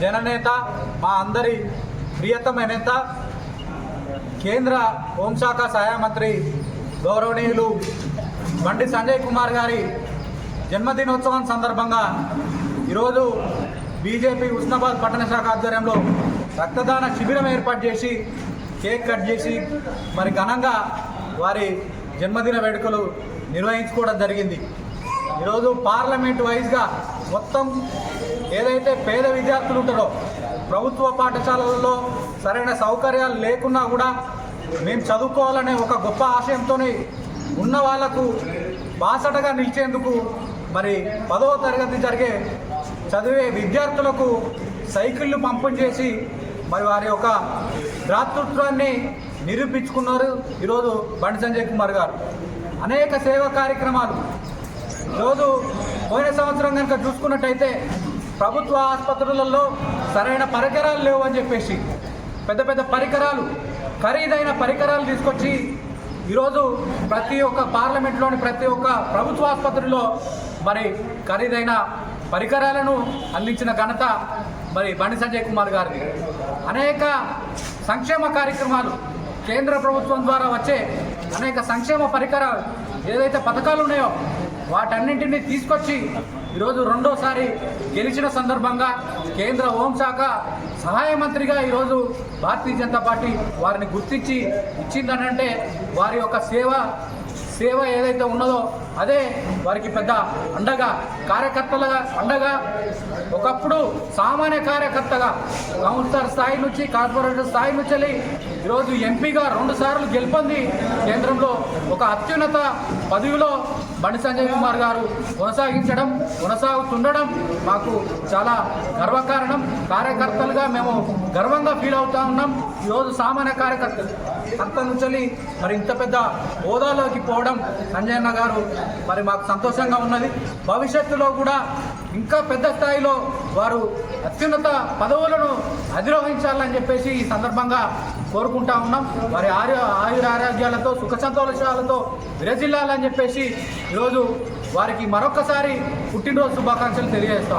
జననేత మా అందరి ప్రియతమ నేత కేంద్ర హోంశాఖ సహాయ మంత్రి గౌరవనీయులు బండి సంజయ్ కుమార్ గారి జన్మదినోత్సవం సందర్భంగా ఈరోజు బీజేపీ ఉస్నాబాద్ పట్టణ శాఖ ఆధ్వర్యంలో రక్తదాన శిబిరం ఏర్పాటు చేసి కేక్ కట్ చేసి మరి ఘనంగా వారి జన్మదిన వేడుకలు నిర్వహించుకోవడం జరిగింది. ఈరోజు పార్లమెంట్ వైజ్గా మొత్తం ఏదైతే పేద విద్యార్థులు ఉంటారో ప్రభుత్వ పాఠశాలల్లో సరైన సౌకర్యాలు లేకున్నా కూడా మేము చదువుకోవాలనే ఒక గొప్ప ఆశయంతో ఉన్న వాళ్ళకు బాసటగా నిలిచేందుకు మరి పదవ తరగతి జరిగే చదివే విద్యార్థులకు సైకిళ్ళు పంపిణీ చేసి మరి వారి యొక్క భ్రాతృత్వాన్ని నిరూపించుకున్నారు ఈరోజు బండి సంజయ్ కుమార్ గారు. అనేక సేవా కార్యక్రమాలు. ఈరోజు పోయిన సంవత్సరం కనుక చూసుకున్నట్టయితే ప్రభుత్వ ఆసుపత్రులలో సరైన పరికరాలు లేవు అని చెప్పేసి పెద్ద పెద్ద పరికరాలు ఖరీదైన పరికరాలు తీసుకొచ్చి ఈరోజు ప్రతి ఒక్క పార్లమెంట్లోని ప్రతి ఒక్క ప్రభుత్వ ఆసుపత్రిలో మరి ఖరీదైన పరికరాలను అందించిన ఘనత మరి బండి సంజయ్ కుమార్ గారిది. అనేక సంక్షేమ కార్యక్రమాలు కేంద్ర ప్రభుత్వం ద్వారా వచ్చే అనేక సంక్షేమ పరికరాలు ఏదైతే పథకాలు ఉన్నాయో వాటన్నింటినీ తీసుకొచ్చి ఈరోజు రెండోసారి గెలిచిన సందర్భంగా కేంద్ర హోంశాఖ సహాయ మంత్రిగా ఈరోజు భారతీయ జనతా పార్టీ వారిని గుర్తించి ఇచ్చిందనంటే వారి యొక్క సేవ సేవ ఏదైతే ఉన్నదో అదే వారికి పెద్ద అండగా కార్యకర్తలుగా అండగా ఒకప్పుడు సామాన్య కార్యకర్తగా కౌన్సిలర్ స్థాయి నుంచి కార్పొరేటర్ స్థాయి నుంచి వెళ్ళి ఈరోజు ఎంపీగా రెండు సార్లు గెలుపొంది కేంద్రంలో ఒక అత్యున్నత పదవిలో బండి సంజయ్ కుమార్ గారు కొనసాగించడం కొనసాగుతుండడం మాకు చాలా గర్వకారణం. కార్యకర్తలుగా మేము గర్వంగా ఫీల్ అవుతా ఉన్నాం. ఈరోజు సామాన్య కార్యకర్తలు. అంత నుంచి మరి ఇంత పెద్ద హోదాలోకి పోవడం సంజయన్న గారు మరి మాకు సంతోషంగా ఉన్నది. భవిష్యత్తులో కూడా ఇంకా పెద్ద స్థాయిలో వారు అత్యున్నత పదవులను అధిరోహించాలని చెప్పేసి ఈ సందర్భంగా కోరుకుంటా ఉన్నాం. వారి ఆరు ఆయుర ఆరోగ్యాలతో సుఖ సంతోషాలతో విరజిల్లాలని చెప్పేసి ఈరోజు వారికి మరొకసారి పుట్టినరోజు శుభాకాంక్షలు తెలియజేస్తాం.